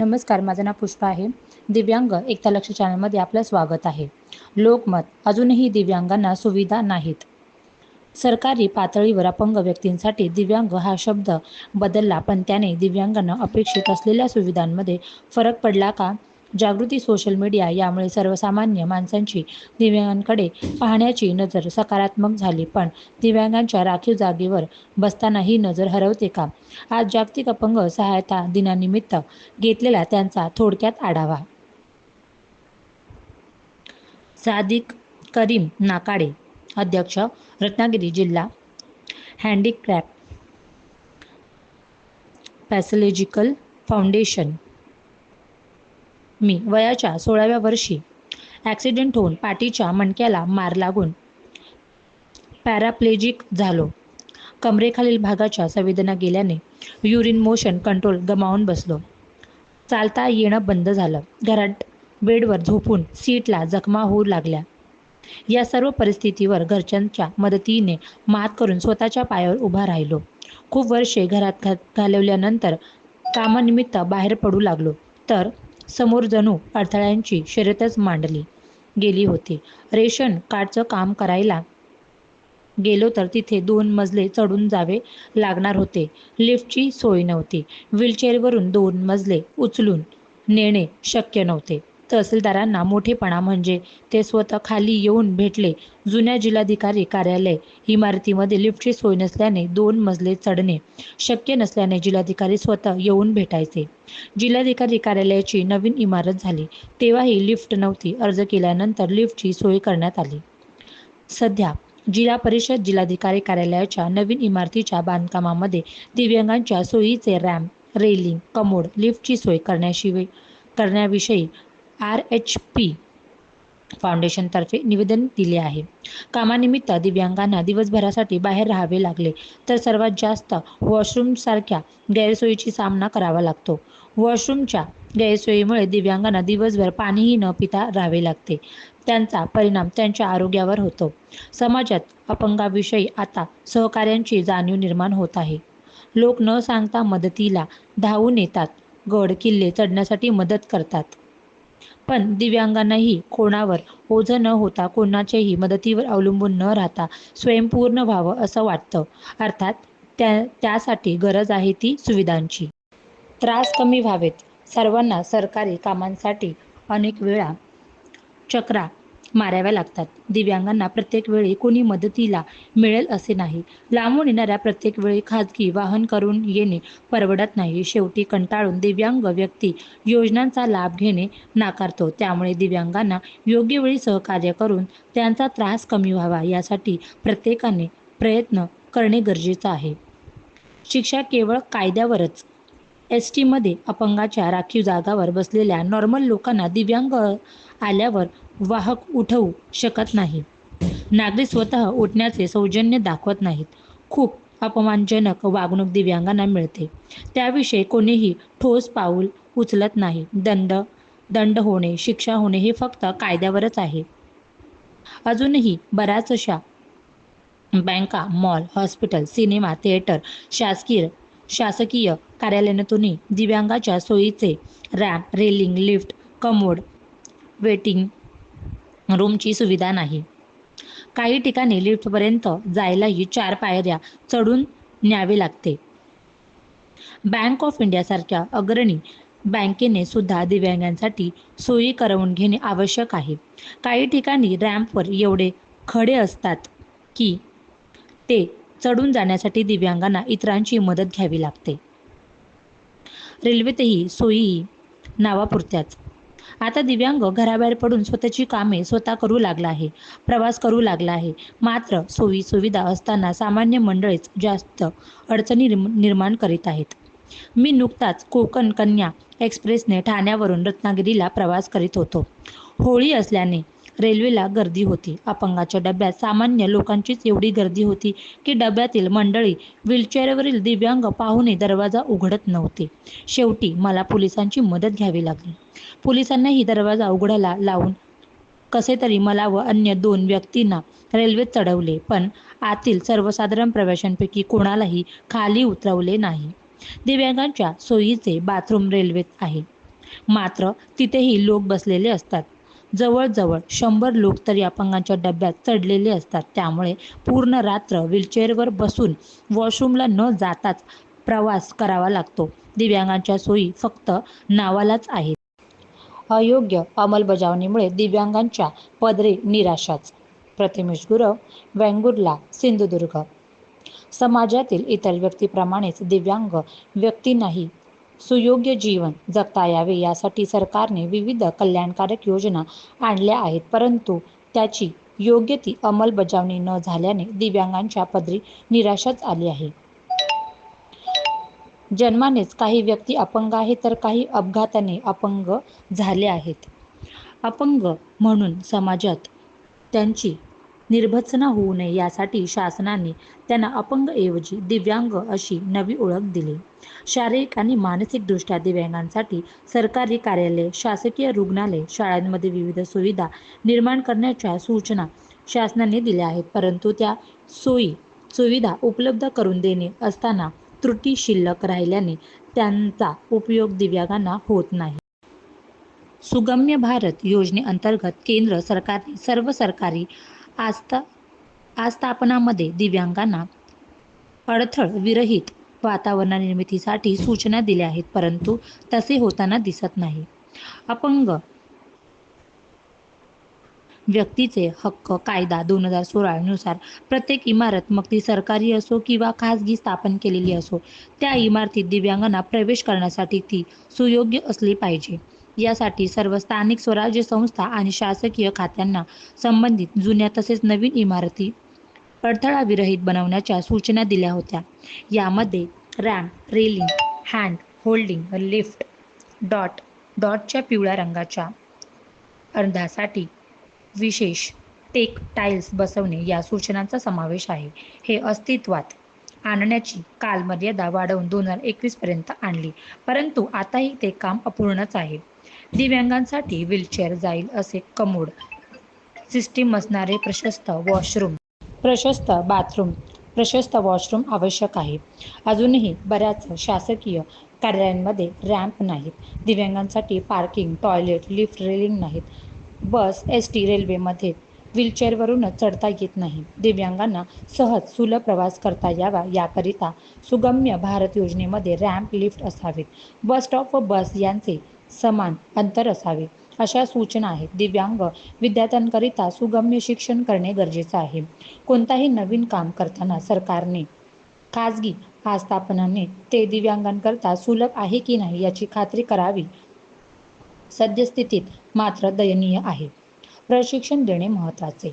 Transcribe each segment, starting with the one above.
नमस्कार माझं नाव पुष्पा आहे. दिव्यांग एकता लक्ष चॅनलमध्ये आपलं स्वागत आहे. लोकमत अजूनही दिव्यांगांना सुविधा नाहीत. सरकारी पातळीवर अपंग व्यक्तींसाठी दिव्यांग हा शब्द बदलला पण त्याने दिव्यांगांना अपेक्षित असलेल्या सुविधांमध्ये फरक पडला का? जागृती सोशल मीडिया यामुळे सर्वसामान्य माणसांची दिव्यांगांकडे पाहण्याची नजर सकारात्मक झाली. पण दिव्यांगांच्या राखीव जागेवर बसताना ही नजर हरवते का? आज जागतिक अपंग सहायता दिनानिमित्त घेतलेला त्यांचा थोडक्यात आढावा. सादिक करीम नाकाडे अध्यक्ष रत्नागिरी जिल्हा हँडीक्रॅफ्ट पॅथॉलॉजिकल फाउंडेशन मी वयाच्या सोळाव्या वर्षी ॲक्सिडेंट होऊन पाठीच्या मणक्याला मार लागून पॅराप्लेजिक झालो. कमरेखालील भागाच्या संवेदना गेल्याने युरिन मोशन कंट्रोल गमावून बसलो. चालता येणं बंद झालं. घरात बेडवर झोपून सीटला जखमा होऊ लागल्या. या सर्व परिस्थितीवर घरच्यांच्या मदतीने मात करून स्वतःच्या पायावर उभा राहिलो. खूप वर्षे घरात घालवल्यानंतर कामानिमित्त बाहेर पडू लागलो. तर समोर जणू अडथळ्यांची शर्यतच मांडली. गेली होती. रेशन कार्डचं काम करायला गेलो तर तिथे दोन मजले चढून जावे लागणार होते. लिफ्टची सोय नव्हती. व्हीलचेअरवरून दोन मजले उचलून नेणे शक्य नव्हते. तहसीलदारांना मोठेपणा म्हणजे ते स्वतः खाली येऊन भेटले. जुन्या जिल्हाधिकारी कार्यालय इमारतीमध्ये लिफ्टची सोय नसल्याने दोन मजले चढणे शक्य नसल्याने जिल्हाधिकारी स्वतः येऊन भेटायचे. जिल्हाधिकारी कार्यालयाची नवीन इमारत झाली. तेव्हाही लिफ्ट नव्हती. अर्ज केल्यानंतर लिफ्टची सोय करण्यात आली. सध्या जिल्हा परिषद जिल्हाधिकारी कार्यालयाच्या नवीन इमारतीच्या बांधकामामध्ये दिव्यांगांच्या सोयीचे रॅम्प रेलिंग कमोड लिफ्टची सोय करण्याशिवाय करण्याविषयी आर एच पी फाउंडेशनतर्फे निवेदन दिले आहे. कामानिमित्त दिव्यांगांना दिवसभरासाठी बाहेर राहावे लागले तर सर्वात जास्त वॉशरूमसारख्या गैरसोयीची सामना करावा लागतो. वॉशरूमच्या गैरसोयीमुळे दिव्यांगांना दिवसभर पाणीही न पिता राहावे लागते. त्यांचा परिणाम त्यांच्या आरोग्यावर होतो. समाजात अपंगाविषयी आता सहकार्यांची जाणीव निर्माण होत आहे. लोक न सांगता मदतीला धावून येतात. गड किल्ले चढण्यासाठी मदत करतात. पण दिव्यांगांनाही कोणावर ओझं न होता कोणाच्याही मदतीवर अवलंबून न राहता स्वयंपूर्ण व्हावं असं वाटतं. अर्थात त्या त्यासाठी गरज आहे ती सुविधांची. त्रास कमी व्हावेत. सर्वांना सरकारी कामांसाठी अनेक वेळा चक्रा माराव्या लागतात. दिव्यांगांना प्रत्येक वेळी कोणी मदतीला मिळेल असे नाही. लांबून येणाऱ्या प्रत्येक वेळी खाजगी वाहन करून येणे परवडत नाही. शेवटी कंटाळून दिव्यांग व्यक्ती योजनांचा लाभ घेणे नाकारतो. त्यामुळे दिव्यांगांना योग्य वेळी सहकार्य करून त्यांचा त्रास कमी व्हावा यासाठी प्रत्येकाने प्रयत्न करणे गरजेचं आहे. शिक्षा केवळ कायद्यावरच एस टीमध्ये अपंगाच्या राखीव जागावर बसलेल्या नॉर्मल लोकांना दिव्यांग आल्यावर वाहक उठवू शकत नाही. नागरिक स्वतः उठण्याचे सौजन्य दाखवत नाहीत. खूप अपमानजनक वागणूक दिव्यांगांना मिळते. त्याविषयी कोणीही ठोस पाऊल उचलत नाही. दंड दंड होणे शिक्षा होणे हे फक्त कायद्यावरच आहे. अजूनही बऱ्याचशा बँका मॉल हॉस्पिटल सिनेमा थिएटर शासकीय शासकीय कार्यालयातूनही दिव्यांगाच्या सोयीचे ramp railing lift commode waiting रूमची सुविधा नाही. काही ठिकाणी लिफ्टपर्यंत जायलाही चार पायऱ्या चढून न्यावे लागते. बँक ऑफ इंडियासारख्या अग्रणी बँकेने सुद्धा दिव्यांगांसाठी सोयी करवून घेणे आवश्यक आहे. काही ठिकाणी रॅम्पवर एवढे खडे असतात की ते चढून जाण्यासाठी दिव्यांगांना इतरांची मदत घ्यावी लागते. रेल्वेतही सोयी नावापुरत्याच. आता दिव्यांग घराबाहेर पडून स्वतःची कामे स्वतः करू लागला आहे प्रवास करू लागला आहे. मात्र सोयी सुविधा असताना सामान्य मंडळीच जास्त अडचणी निर्माण करीत आहेत. मी नुकताच कोकण कन्या एक्सप्रेसने ठाण्यावरून रत्नागिरीला प्रवास करीत होतो. होळी असल्याने रेल्वेला गर्दी होती. अपंगाच्या डब्यात सामान्य लोकांचीच एवढी गर्दी होती की डब्यातील मंडळी व्हीलचेअरवरील दिव्यांग पाहुणे दरवाजा उघडत नव्हते. शेवटी मला पोलिसांची मदत घ्यावी लागली. पोलिसांनाही दरवाजा उघडायला लावून कसे तरी मला व अन्य दोन व्यक्तींना रेल्वेत चढवले पण आतील सर्वसाधारण प्रवाशांपैकी कोणालाही खाली उतरवले नाही. दिव्यांगांच्या सोयीचे बाथरूम रेल्वेत आहे. मात्र तिथेही लोक बसलेले असतात. जवळजवळ शंभर लोक तर या अपंगांच्या डब्यात चढलेले असतात. त्यामुळे पूर्ण रात्र व्हीलचेअरवर बसून वॉशरूमला न जाताच प्रवास करावा लागतो. दिव्यांगांच्या सोयी फक्त नावालाच आहेत. अयोग्य अंमलबजावणीमुळे दिव्यांगांच्या पदरी निराशाच. प्रतिमेश गुरव वेंगुर्ला सिंधुदुर्ग समाजातील इतर व्यक्तीप्रमाणेच दिव्यांग व्यक्तींनाही सुयोग्य जीवन जगता यावे यासाठी सरकारने विविध कल्याणकारक योजना आणल्या आहेत. परंतु त्याची योग्य ती अंमलबजावणी न झाल्याने दिव्यांगांच्या पदरी निराशाच आली आहे. जन्मानेच काही व्यक्ती अपंग आहे तर काही अपघाताने अपंग झाले आहेत. अपंग म्हणून समाजात त्यांची निर्भत्सना होऊ नये यासाठी शासनाने त्यांना अपंगऐवजी दिव्यांग अशी नवी ओळख दिली. शारीरिक आणि मानसिकदृष्ट्या दिव्यांगांसाठी सरकारी कार्यालय शासकीय रुग्णालय शाळांमध्ये विविध सुविधा निर्माण करण्याच्या सूचना शासनाने दिल्या आहेत. परंतु त्या सोयी सुविधा उपलब्ध करून देणे असताना त्रुटी शिल्लक राहिल्याने त्यांचा उपयोग दिव्यांगांना होत नाही. सुगम्य भारत योजनेअंतर्गत केंद्र सरकारने सर्व सरकारी आस्था आस्थापनामध्ये दिव्यांगांना अडथळ विरहित वातावरण निर्मितीसाठी सूचना दिल्या आहेत परंतु तसे होताना दिसत नाही. अपंग व्यक्तीचे हक्क कायदा दोन हजार सोळानुसार प्रत्येक इमारत मग ती सरकारी असो किंवा खासगी स्थापन केलेली असो त्या इमारतीत दिव्यांगांना प्रवेश करण्यासाठी ती सुयोग्य असली पाहिजे. यासाठी सर्व स्थानिक स्वराज्य संस्था आणि शासकीय खात्यांना संबंधित जुन्या तसेच नवीन इमारती अडथळा विरहित बनवण्याच्या सूचना दिल्या होत्या. यामध्ये ramp railing hand holding lift dot डॉटच्या पिवळ्या रंगाच्या अर्धासाठी विशेष टेक टाईल्स बसवणे या सूचनांचा समावेश आहे. हे अस्तित्वात आणण्याची कालमर्यादा वाढवून दोन हजार एकवीसपर्यंत आणली. परंतु आताही ते काम अपूर्णच आहे. दिव्यांगांसाठी व्हीलचेअर जाईल असे कमोड सिस्टीम असणारे प्रशस्त वॉशरूम प्रशस्त बाथरूम प्रशस्त वॉशरूम आवश्यक आहे. अजूनही बऱ्याच शासकीय कार्यालयांमध्ये रॅम्प नाहीत. दिव्यांगांसाठी पार्किंग टॉयलेट लिफ्ट रेलिंग नाहीत. बस एस टी रेल्वेमध्ये व्हीलचेअरवरूनच चढता येत नाही. दिव्यांगांना सहज सुलभ प्रवास करता यावा याकरिता सुगम्य भारत योजनेमध्ये रॅम्प लिफ्ट असावेत. बस स्टॉप व बस यांचे समान अंतर असावे. अशा सूचना आहेत. दिव्यांग विद्यार्थ्यांकरिता सुगम्य शिक्षण करणे गरजेचं आहे. कोणताही नवीन काम करताना सरकारने खाजगी आस्थापनाने ते दिव्यांगांकरता सुलभ आहे की नाही याची खात्री करावी सद्यस्थितीत मात्र दयनीय आहे. प्रशिक्षण देणे महत्त्वाचे.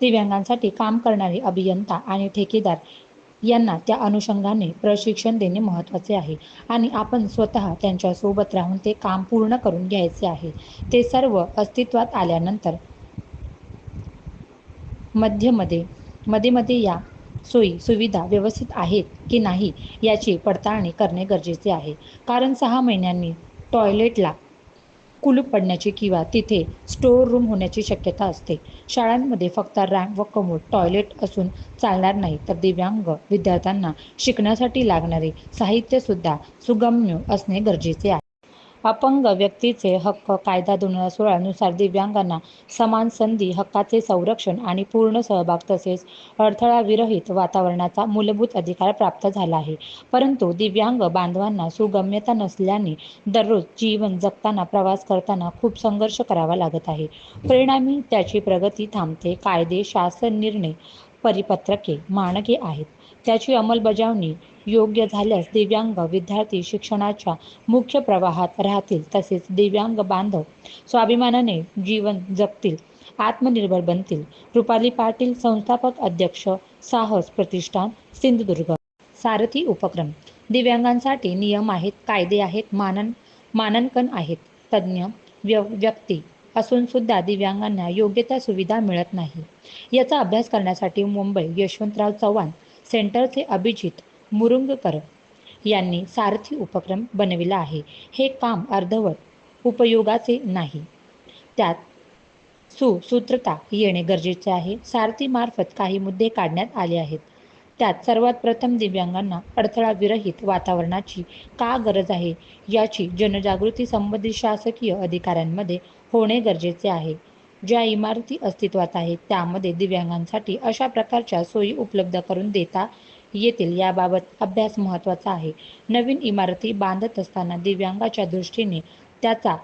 दिव्यांगांसाठी काम करणारे अभियंता आणि ठेकेदार यांना त्या अनुषंगाने प्रशिक्षण देणे महत्त्वाचे आहे आणि आपण स्वतः त्यांच्यासोबत राहून ते काम पूर्ण करून घ्यायचे आहे. ते सर्व अस्तित्वात आल्यानंतर मध्यमध्ये मध्येमध्ये मध्ये मध्ये या सोयी सुविधा व्यवस्थित आहेत की नाही याची पडताळणी करणे गरजेचे आहे. कारण सहा महिन्यांनी टॉयलेटला कुलूप पडण्याची किंवा तिथे स्टोअर रूम होण्याची शक्यता असते. शाळांमध्ये फक्त रॅम्प व कमोड टॉयलेट असून चालणार नाही तर दिव्यांग विद्यार्थ्यांना शिकण्यासाठी लागणारे साहित्यसुद्धा सुगम्य असणे गरजेचे आहे. अपंग व्यक्तीचे हक्क कायदा दोन हजार सोळानुसार दिव्यांगांना समान संधी हक्काचे संरक्षण आणि पूर्ण सहभाग तसेच अडथळाविरहित वातावरणाचा मूलभूत अधिकार प्राप्त झाला आहे. परंतु दिव्यांग बांधवांना सुगम्यता नसल्याने दररोज जीवन जगताना प्रवास करताना खूप संघर्ष करावा लागत आहे. परिणामी त्याची प्रगती थांबते कायदे शासन निर्णय परिपत्रके मानके आहेत. त्याची अंमलबजावणी योग्य झाल्यास दिव्यांग विद्यार्थी शिक्षणाच्या मुख्य प्रवाहात राहतील. तसेच दिव्यांग बांधव स्वाभिमानाने जीवन जगतील आत्मनिर्भर बनतील. रुपाली पाटील संस्थापक अध्यक्ष साहस प्रतिष्ठान सिंधुदुर्ग. सारथी उपक्रम. दिव्यांगांसाठी नियम आहेत कायदे आहेत मानन मानांकन आहेत. तज्ज्ञ व्य व्यक्ती असून सुद्धा दिव्यांगांना योग्य त्या सुविधा मिळत नाही. याचा अभ्यास करण्यासाठी मुंबई यशवंतराव चव्हाण सेंटरचे अभिजित मुरुंगकर यांनी सारथी उपक्रम बनविला आहे. हे काम अर्धवट उपयोगाचे नाही. त्यात सुसूत्रता येणे गरजेचे आहे. सारथीमार्फत काही मुद्दे काढण्यात आले आहेत. त्यात सर्वात प्रथम दिव्यांगांना अडथळाविरहित वातावरणाची का गरज आहे? याची जनजागृती संबंधित शासकीय अधिकाऱ्यांमध्ये होणे गरजेचे आहे. ज्या इमारती अस्तित्वात आहेत त्यामध्ये दिव्यांगांसाठी अशा प्रकारच्या सोयी उपलब्ध करून देता येतील याबाबत अभ्यास महत्त्वाचा आहे. नवीन इमारती बांधत असताना दिव्यांगाच्या दृष्टीने त्याचा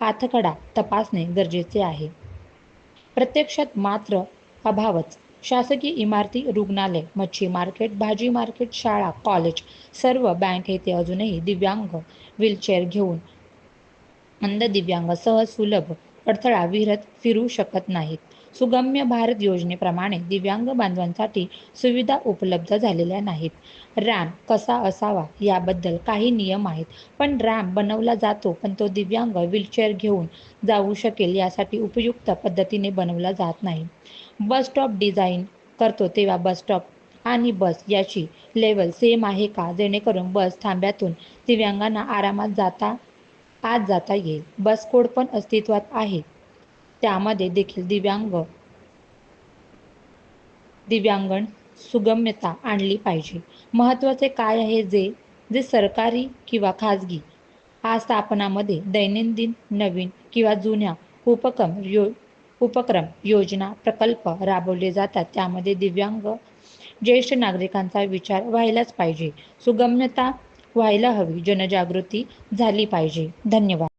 पाथकडा तपासणे गरजेचे आहे. प्रत्यक्षात मात्र अभावच. शासकीय इमारती रुग्णालय मच्छी मार्केट भाजी मार्केट शाळा कॉलेज सर्व बँक येथे अजूनही दिव्यांग व्हीलचेअर घेऊन अंध दिव्यांग सहज सुलभ अडथळा विरत फिरू शकत नाहीत. सुगम्य भारत योजनेप्रमाणे दिव्यांग बांधवांसाठी सुविधा उपलब्ध झालेल्या नाहीत. रॅम्प कसा असावा याबद्दल काही नियम आहेत पण रॅम्प बनवला जातो पण तो दिव्यांग व्हीलचेअर घेऊन जाऊ शकेल यासाठी उपयुक्त पद्धतीने बनवला जात नाही. बस स्टॉप डिझाईन करतो तेव्हा बस स्टॉप आणि बस याची लेवल सेम आहे का? जेणेकरून बस थांब्यातून दिव्यांगांना आरामात जाता आत जाता येईल. बस कोड पण अस्तित्वात आहे. त्यामध्ये देखील दिव्यांग दिव्यांगण सुगम्यता आणली पाहिजे. महत्त्वाचे काय आहे जे जे सरकारी किंवा खाजगी? आस्थापनामध्ये दैनंदिन नवीन किंवा जुन्या उपक्रम यो उपक्रम योजना प्रकल्प राबवले जातात. त्यामध्ये दिव्यांग ज्येष्ठ नागरिकांचा विचार व्हायलाच पाहिजे. सुगम्यता व्हायला हवी. जनजागृती झाली पाहिजे. धन्यवाद.